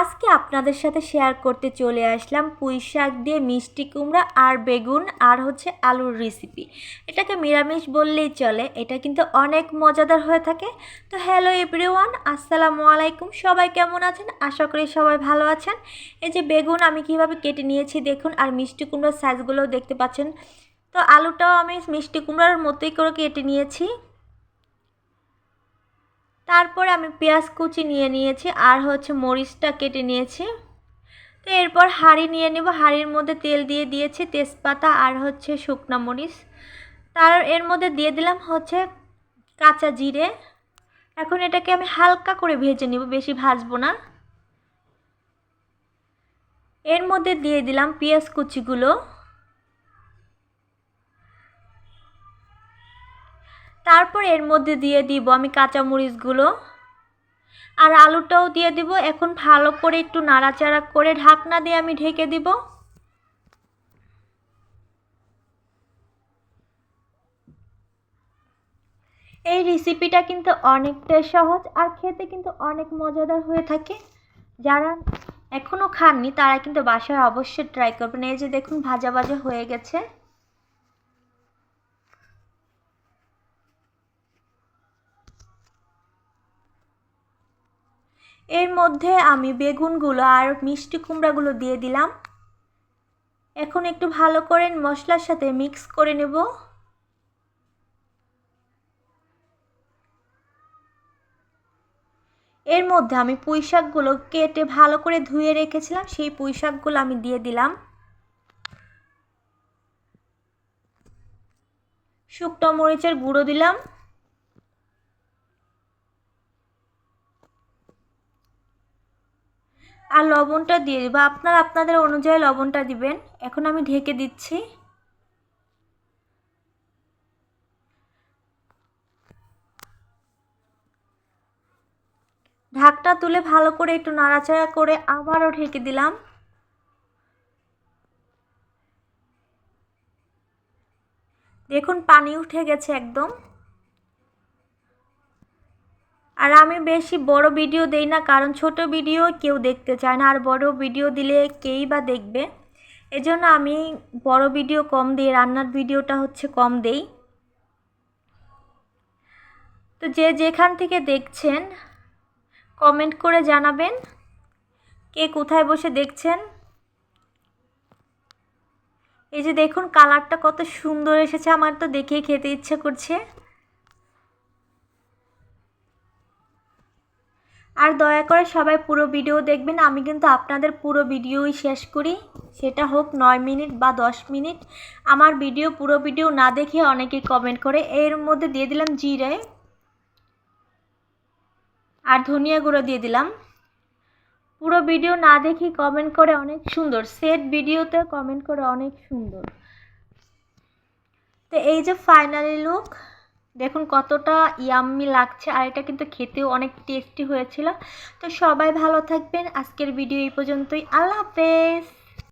আজকে আপনাদের সাথে শেয়ার করতে চলে আসলাম পুঁই শাক দিয়ে মিষ্টি কুমড়া আর বেগুন আর হচ্ছে আলুর রেসিপি এটাকে নিরামিষ বললেই চলে, এটা কিন্তু অনেক মজাদার হয়ে থাকে। তো হ্যালো এভরিওয়ান আসসালামু আলাইকুম। সবাই কেমন আছেন? আশা করি সবাই ভালো আছেন। এই যে বেগুন আমি কীভাবে কেটে নিয়েছি দেখুন, আর মিষ্টি কুমড়ার সাইজগুলোও দেখতে পাচ্ছেন। তো আলুটাও আমি মিষ্টি কুমড়ার মতোই করে কেটে নিয়েছি। তারপরে আমি পেঁয়াজ কুচি নিয়ে নিয়েছি আর হচ্ছে মরিচটা কেটে নিয়েছি। তো এরপর হাঁড়ি নিয়ে নেব। হাঁড়ির মধ্যে তেল দিয়ে দিয়েছি তেজপাতা আর হচ্ছে শুকনা মরিচ। তার এর মধ্যে দিয়ে দিলাম হচ্ছে কাঁচা জিরে। এখন এটাকে আমি হালকা করে ভেজে নেব, বেশি ভাজবো না। এর মধ্যে দিয়ে দিলাম পেঁয়াজ কুচিগুলো। তারপর এর মধ্যে দিয়ে দিব আমি কাঁচামরিচগুলো। আর আলুটাও দিয়ে দিব, এখন ভালো করে একটু নাড়াচাড়া করে ঢাকনা দিয়ে আমি ঢেকে দিব। এই রেসিপিটা কিন্তু অনেকটাই সহজ আর খেতে কিন্তু অনেক মজাদার হয়ে থাকে। যারা এখনও খাননি, তারা কিন্তু বাসায় অবশ্যই ট্রাই করবেন। এই যে দেখুন, ভাজা ভাজা হয়ে গেছে। এর মধ্যে আমি বেগুনগুলো আর মিষ্টি কুমড়াগুলো দিয়ে দিলাম। এখন একটু ভালো করে মশলার সাথে মিক্স করে নেব। এর মধ্যে আমি পুঁই শাকগুলো কেটে ভালো করে ধুয়ে রেখেছিলাম, সেই পুঁই শাকগুলো আমি দিয়ে দিলাম। শুকনো মরিচের গুঁড়ো দিলাম। আর লবণটা দিয়ে দেবো। আপনারা আপনাদের অনুযায়ী লবণটা দিবেন। এখন আমি ঢেকে দিচ্ছি। ঢাকটা তুলে ভালো করে একটু নাড়াচাড়া করে আবারও ঢেকে দিলাম। দেখুন, পানি উঠে গেছে একদম। আর আমি বেশি বড় ভিডিও দেই না, কারণ ছোট ভিডিও কেউ দেখতে চায় না, আর বড় ভিডিও দিলে কেই বা দেখবে? এজন্য আমি বড় ভিডিও কম দিই, রান্নার ভিডিওটা হচ্ছে কম দেই। তো যে যেখান থেকে দেখছেন কমেন্ট করে জানাবেন কে কোথায় বসে দেখছেন। এই যে দেখুন কালারটা কত সুন্দর এসেছে, আমার তো দেখেই খেতে ইচ্ছে করছে। আর দয়া করে সবাই পুরো ভিডিও দেখবেন। আমি কিন্তু আপনাদের পুরো ভিডিওই শেষ করি। সেটা হোক নয় মিনিট বা দশ মিনিট। আমার ভিডিও পুরো ভিডিও না দেখে অনেকেই কমেন্ট করে। এর মধ্যে দিয়ে দিলাম জিরে আর ধনিয়া গুঁড়ো দিয়ে দিলাম। পুরো ভিডিও না দেখি কমেন্ট করে অনেক সুন্দর। সেট ভিডিওতে কমেন্ট করে অনেক সুন্দর। তো এই যে ফাইনালি লুক দেখুন কতটা ইয়াম্মি লাগছে আর এটা কিন্তু খেতেও অনেক টেস্টি হয়েছিল। তো সবাই ভালো থাকবেন। আজকের ভিডিও এই পর্যন্তই। আল্লাহ হাফেজ।